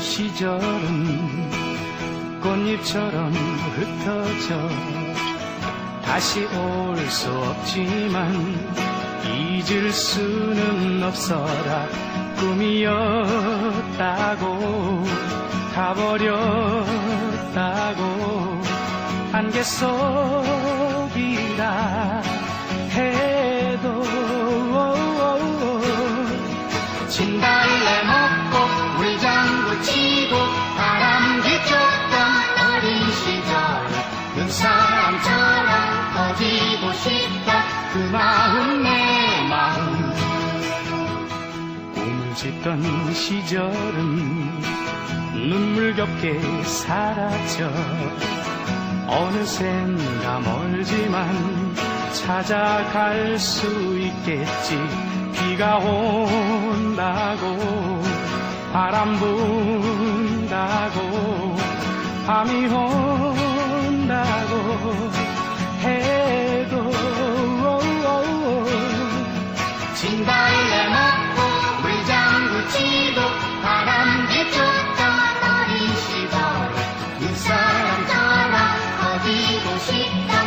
시절은 꽃잎처럼 흩어져 다시 올 수 없지만 잊을 수는 없어라. 꿈이었다고 가버렸다고 안개 속 꿈을 짓던 시절은 눈물겹게 사라져. 어느샌가 멀지만 찾아갈 수 있겠지. 비가 온다고 바람 분다고 밤이 온다고 해도 진달래 먹고 是